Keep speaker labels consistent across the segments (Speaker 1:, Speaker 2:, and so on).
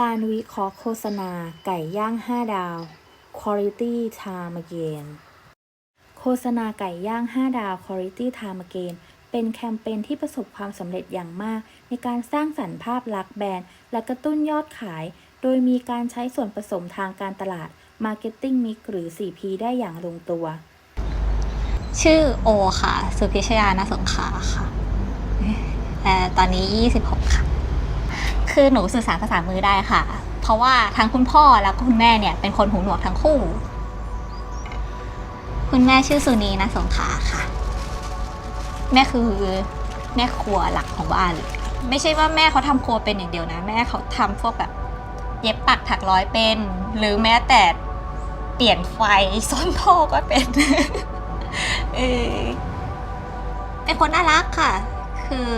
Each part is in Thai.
Speaker 1: การวิเคราะห์โฆษณาไก่ย่าง 5 ดาว Quality Time Again โฆษณาไก่ย่าง 5 ดาว Quality Time Again เป็นแคมเปญที่ประสบความสำเร็จอย่างมาก ในการสร้างสรรค์ภาพลักษณ์แบรนด์ และกระตุ้นยอดขาย โดยมีการใช้ส่วนผสมทางการตลาด Marketing Mix หรือ 4P ได้อย่างลงตัว
Speaker 2: ชื่อโอค่ะ สุพิชยานาสงขาค่ะแต่ตอนนี้ 26 ค่ะ คือหนูสื่อสารภาษามือได้ค่ะ เพราะว่าทั้งคุณพ่อแล้วก็คุณแม่เนี่ยเป็นคนหูหนวกทั้งคู่ คุณแม่ชื่อสุนีนาสงขาค่ะ แม่คือแม่ครัวหลักของบ้านเลยไม่ใช่ว่าแม่เขาทำครัวเป็นอย่างเดียวนะ แม่เขาทำพวกแบบ เย็บปักถักร้อยเป็น หรือแม้แต่เปลี่ยนไฟซ่อนท่อก็เป็นเออเป็นคนน่ารักค่ะ คือ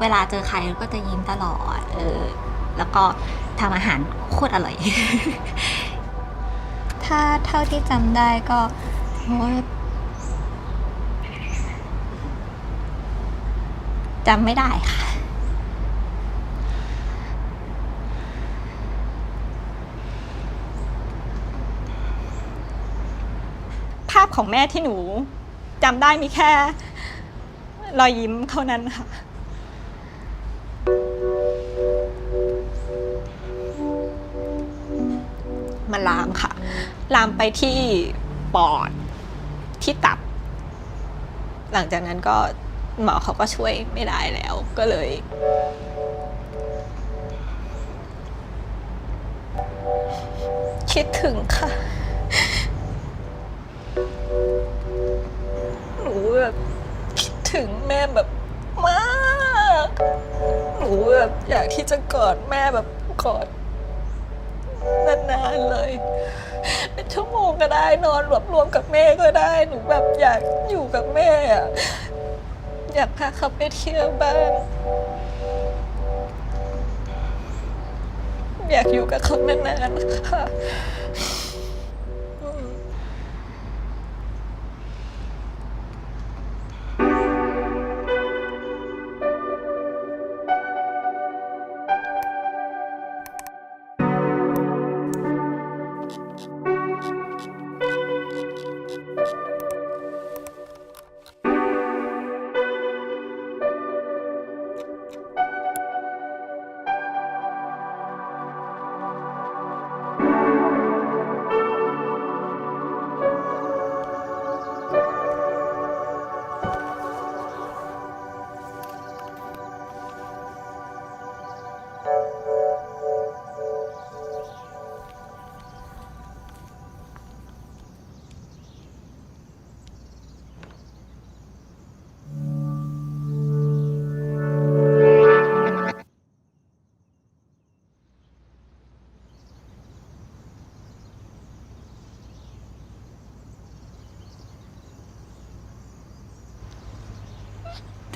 Speaker 2: เวลาเจอใครก็จะยิ้มตลอด เออ แล้วก็ทำอาหารโคตรอร่อย ถ้าเท่าที่จำได้ก็โอ้ยจำไม่ได้ค่ะ ภาพของแม่ที่หนูจำได้มีแค่ รอยยิ้มเท่านั้นค่ะ ลามไปที่ปอดที่ตับ หลังจากนั้นก็หมอเขาก็ช่วยไม่ได้แล้วก็เลย คิดถึงค่ะ หนูแบบคิดถึงแม่แบบมากหนูแบบอยากที่จะกอดแม่แบบกอดนานๆเลย เป็นชั่วโมงก็ได้นอนรวบรวมกับแม่ก็ได้ หนูแบบอยากอยู่กับแม่อะอยากพาเขาไปเที่ยวบ้างอยากอยู่กับเขานานๆค่ะ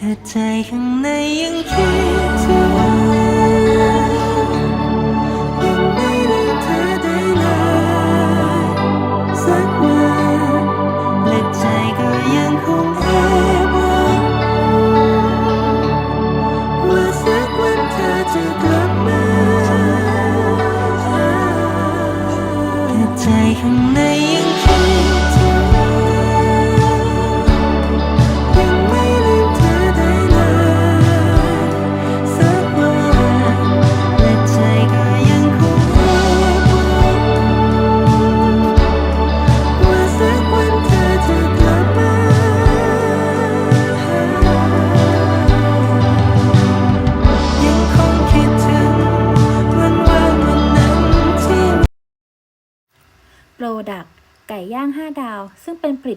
Speaker 3: แต่ใจข้างในยังคิดถึง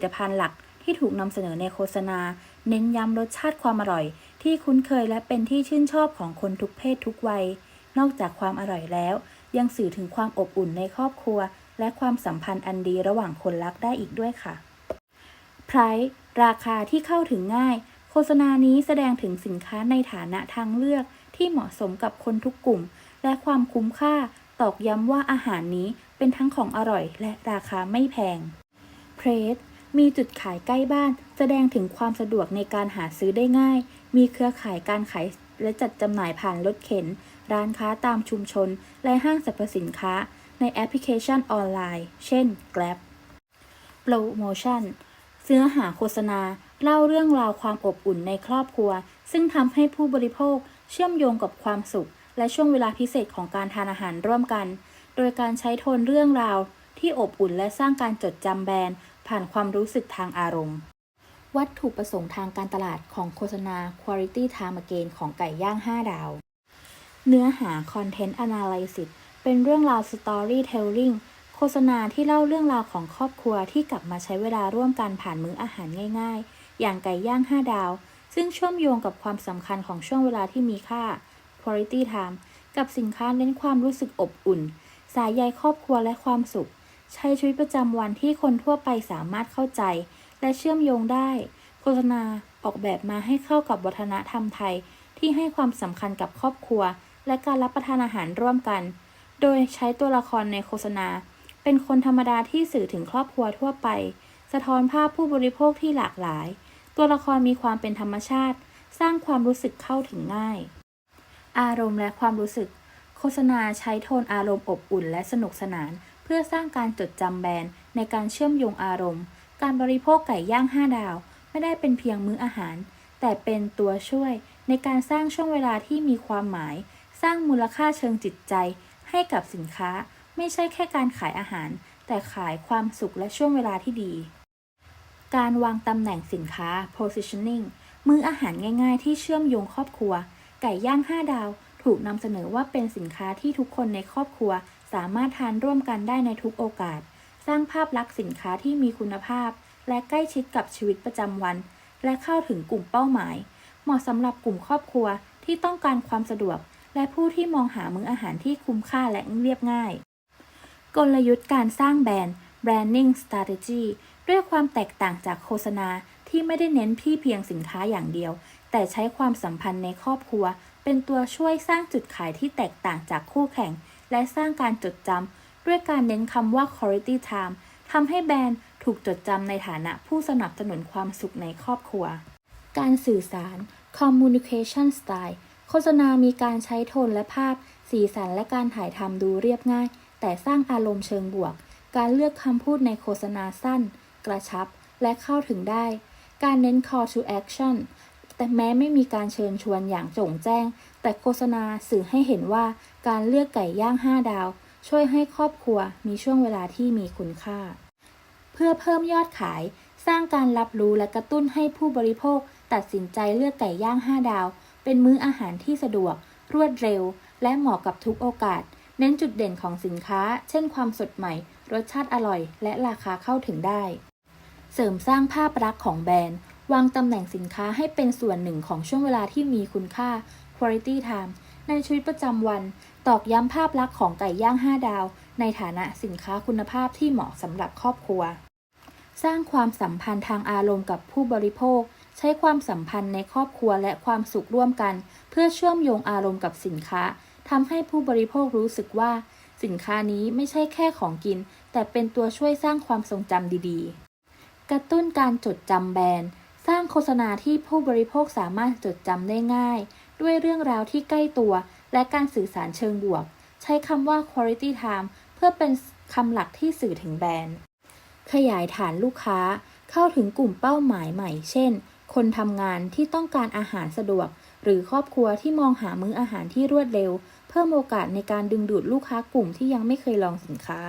Speaker 3: ต
Speaker 1: ภัณฑ์หลักที่ถูกนำเสนอในโฆษณา เน้นย้ำรสชาติความอร่อย ที่คุ้นเคยและเป็นที่ชื่นชอบของคนทุกเพศทุกวัย นอกจากความอร่อยแล้ว ยังสื่อถึงความอบอุ่นในครอบครัว และความสัมพันธ์อันดีระหว่างคนรักได้อีกด้วยค่ะ Price ราคาที่เข้าถึงง่าย โฆษณานี้แสดงถึงสินค้าในฐานะทางเลือกที่เหมาะสมกับคนทุกกลุ่ม และความคุ้มค่า ตอกย้ำว่าอาหารนี้เป็นทั้งของอร่อยและราคาไม่แพงเพรส มีจุดขายใกล้บ้าน แสดงถึงความสะดวกในการหาซื้อได้ง่าย มีเครือข่ายการขายและจัดจำหน่ายผ่านรถเข็น ร้านค้าตามชุมชน และห้างสรรพสินค้า ในแอปพลิเคชันออนไลน์ เช่น Grab โปรโมชั่นเนื้อหาโฆษณา เล่าเรื่องราวความอบอุ่นในครอบครัว ซึ่งทำให้ผู้บริโภคเชื่อมโยงกับความสุข และช่วงเวลาพิเศษของการทานอาหารร่วมกัน โดยการใช้โทนเรื่องราวที่อบอุ่นและสร้างการจดจำแบรนด์ ผ่านความรู้สึกทางอารมณ์ วัตถุประสงค์ทางการตลาดของโฆษณา Quality Time Again ของไก่ย่าง 5 ดาว เนื้อหา Content Analysis เป็นเรื่องราว Storytelling โฆษณาที่เล่าเรื่องราวของครอบครัวที่กลับมาใช้เวลาร่วมกันผ่านมื้ออาหารง่าย ๆ อย่างไก่ย่าง 5 ดาว ซึ่งเชื่อมโยงกับความสำคัญของช่วงเวลาที่มีค่า Quality Time กับสินค้าเน้นความรู้สึกอบอุ่น สายใยครอบครัวและความสุข ใช้ชีวิตประจำวันที่คนทั่วไปสามารถเข้าใจ และเชื่อมโยงได้ โฆษณาออกแบบมาให้เข้ากับวัฒนธรรมไทย ที่ให้ความสำคัญกับครอบครัว และการรับประทานอาหารร่วมกัน โดยใช้ตัวละครในโฆษณา เป็นคนธรรมดาที่สื่อถึงครอบครัวทั่วไป สะท้อนภาพผู้บริโภคที่หลากหลาย ตัวละครมีความเป็นธรรมชาติ สร้างความรู้สึกเข้าถึงง่าย อารมณ์และความรู้สึก โฆษณาใช้โทนอารมณ์อบอุ่นและสนุกสนาน พื่อสร้างการจดจำแบรนด์ในการเชื่อมโยงอารมณ์ การบริโภคไก่ย่าง 5 ดาว ไม่ได้เป็นเพียงมื้ออาหาร แต่เป็นตัวช่วยในการสร้างช่วงเวลาที่มีความหมาย สร้างมูลค่าเชิงจิตใจ ให้กับสินค้า ไม่ใช่แค่การขายอาหาร แต่ขายความสุขและช่วงเวลาที่ดี การวางตำแหน่งสินค้า positioning มื้ออาหารง่าย ๆ ที่เชื่อมโยงครอบครัว ไก่ย่าง 5 ดาว ถูกนำเสนอว่าเป็นสินค้าที่ทุกคนในครอบครัว สามารถทานร่วมกันได้ในทุกโอกาส สร้างภาพลักษณ์สินค้าที่มีคุณภาพ และใกล้ชิดกับชีวิตประจำวัน และเข้าถึงกลุ่มเป้าหมาย เหมาะสำหรับกลุ่มครอบครัวที่ต้องการความสะดวก และผู้ที่มองหามื้ออาหารที่คุ้มค่าและเรียบง่าย กลยุทธ์การสร้างแบรนด์ branding strategy ด้วยความแตกต่างจากโฆษณาที่ไม่ได้เน้นที่เพียงสินค้าอย่างเดียว แต่ใช้ความสัมพันธ์ในครอบครัว เป็นตัวช่วยสร้างจุดขายที่แตกต่างจากคู่แข่ง และสร้างการจดจำด้วยการเน้นคำว่า quality time ทำให้แบรนด์ถูกจดจำในฐานะผู้สนับสนุนความสุขในครอบครัว การสื่อสาร communication style โฆษณามีการใช้โทนและภาพ สีสันและการถ่ายทำดูเรียบง่าย แต่สร้างอารมณ์เชิงบวก การเลือกคำพูดในโฆษณาสั้น กระชับ และเข้าถึงได้ การเน้น call to action แต่แม้ไม่มีการเชิญชวนอย่างโจ่งแจ้ง แต่โฆษณาสื่อให้เห็นว่าการเลือกไก่ย่าง 5 ดาว ช่วยให้ครอบครัวมีช่วงเวลาที่มีคุณค่า เพื่อเพิ่มยอดขาย สร้างการรับรู้และกระตุ้นให้ผู้บริโภค ตัดสินใจเลือกไก่ย่าง 5 ดาว เป็นมื้ออาหารที่สะดวก รวดเร็ว และเหมาะกับทุกโอกาส เน้นจุดเด่นของสินค้า เช่น ความสดใหม่ รสชาติอร่อย และราคาเข้าถึงได้ เสริมสร้างภาพลักษณ์ของแบรนด์ วางตำแหน่งสินค้าให้เป็นส่วนหนึ่งของช่วงเวลาที่มีคุณค่า quality time ในชีวิตประจำวัน ตอกย้ำภาพลักษณ์ของไก่ย่าง 5 ดาว ในฐานะสินค้าคุณภาพที่เหมาะสำหรับครอบครัว สร้างความสัมพันธ์ทางอารมณ์กับผู้บริโภค ใช้ความสัมพันธ์ในครอบครัวและความสุขร่วมกัน เพื่อเชื่อมโยงอารมณ์กับสินค้าทำให้ผู้บริโภครู้สึกว่า สินค้านี้ไม่ใช่แค่ของกิน แต่เป็นตัวช่วยสร้างความทรงจำดีๆ กระตุ้นการจดจำแบรนด์ สร้างโฆษณาที่ผู้บริโภคสามารถจดจำได้ง่าย ด้วยเรื่องราวที่ใกล้ตัว และการสื่อสารเชิงบวก ใช้คำว่า quality time เพื่อเป็นคำหลักที่สื่อถึงแบรนด์ ขยายฐานลูกค้า เข้าถึงกลุ่มเป้าหมายใหม่ เช่น คนทำงานที่ต้องการอาหารสะดวก หรือครอบครัวที่มองหามื้ออาหารที่รวดเร็ว เพิ่มโอกาสในการดึงดูดลูกค้ากลุ่มที่ยังไม่เคยลองสินค้า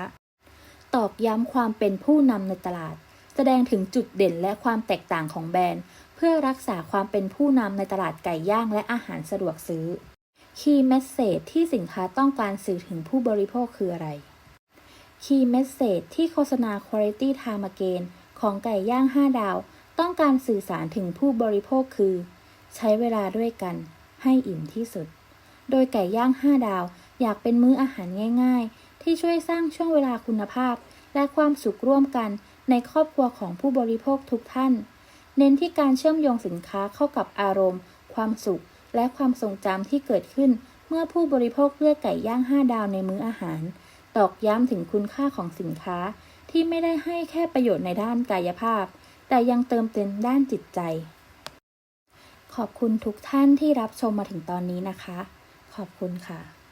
Speaker 1: ตอกย้ำความเป็นผู้นำในตลาด แสดงถึงจุดเด่นและความแตกต่างของแบรนด์ เพื่อรักษาความเป็นผู้นำในตลาดไก่ย่างและอาหารสะดวกซื้อ Key Message ที่สินค้าต้องการสื่อถึงผู้บริโภคคืออะไร Key Message ที่โฆษณา Quality Time Again ของไก่ย่าง 5 ดาว ต้องการสื่อสารถึงผู้บริโภคคือ ใช้เวลาด้วยกัน ให้อิ่มที่สุด โดยไก่ย่าง 5 ดาว อยากเป็นมื้ออาหารง่าย ๆ ที่ช่วยสร้างช่วงเวลาคุณภาพ และความสุขร่วมกัน ในครอบครัวของผู้บริโภคทุกท่าน เน้นที่การเชื่อมโยงสินค้าเข้ากับอารมณ์ ความสุข และความทรงจำที่เกิดขึ้น เมื่อผู้บริโภคเลือกไก่ย่าง 5 ดาวในมื้ออาหาร ตอกย้ำถึงคุณค่าของสินค้าที่ไม่ได้ให้แค่ประโยชน์ในด้านกายภาพ แต่ยังเติมเต็มด้านจิตใจ ขอบคุณทุกท่านที่รับชมมาถึงตอนนี้นะคะ ขอบคุณค่ะ